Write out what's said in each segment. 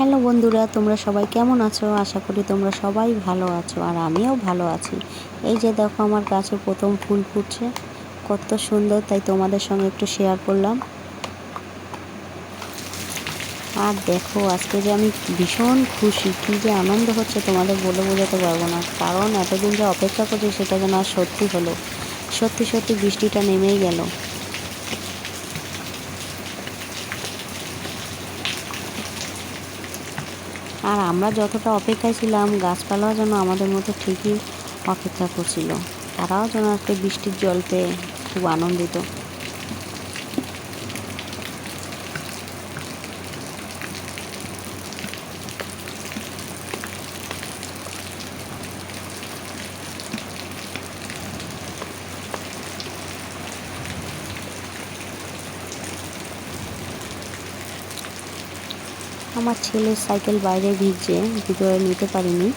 Hello বন্ধুরা, তোমরা সবাই কেমন আছো? আশা করি তোমরা সবাই ভালো আছো আর আমিও ভালো আছি। এই যে দেখো আমার গাছে প্রথম ফুল ফুটছে, কত সুন্দর, তাই তোমাদের সঙ্গে একটু শেয়ার করলাম। আর দেখো, আজকে যে আমি ভীষণ খুশি, কী যে আনন্দ হচ্ছে তোমাদের বলে বোঝাতে পারব না, কারণ এতদিন যে অপেক্ষা করছি সেটা যেন আর সত্যি হলো। সত্যি সত্যি বৃষ্টিটা নেমেই গেল। আর আমরা যতটা অপেক্ষায় ছিলাম, গাছপালাও যেন আমাদের মতো ঠিকই অপেক্ষা করছিল। তারাও যেন একটা বৃষ্টির জল পেয়ে খুব আনন্দিত। আমার ছেলের সাইকেল বাইরে ভিজছে ভিতরে নিতে পারিনি।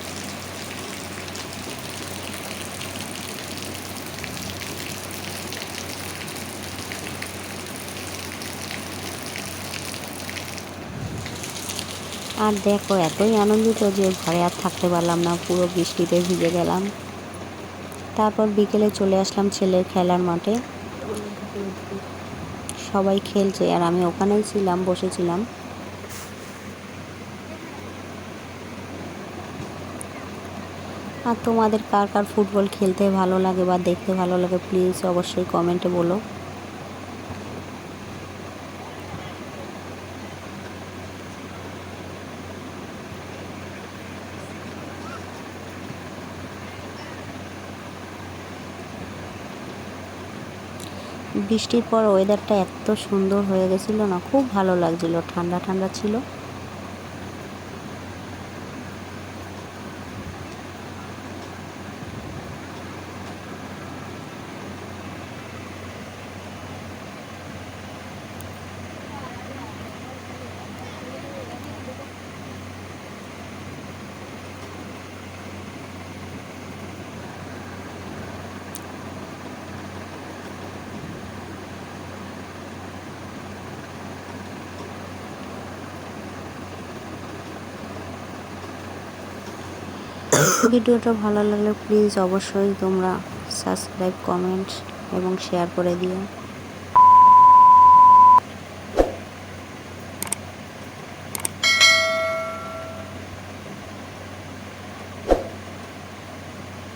আর দেখো, এতই আনন্দিত যে ঘরে আর থাকতে পারলাম না, পুরো বৃষ্টিতে ভিজে গেলাম। তারপর বিকেলে চলে আসলাম ছেলের খেলার মাঠে। সবাই খেলছে, আর আমি ওখানেই ছিলাম বসেছিলাম আর তোমাদের কার কার ফুটবল খেলতে ভালো লাগে বা দেখতে ভালো লাগে প্লিজ অবশ্যই কমেন্টে বলো। বৃষ্টির পর ওয়েদারটা এত সুন্দর হয়ে গেছিল না, খুব ভালো লাগছিল, ঠান্ডা ঠান্ডা ছিল। ভিডিওটা ভালো লাগলে প্লিজ অবশ্যই তোমরা সাবস্ক্রাইব কমেন্ট এবং শেয়ার করে দিও।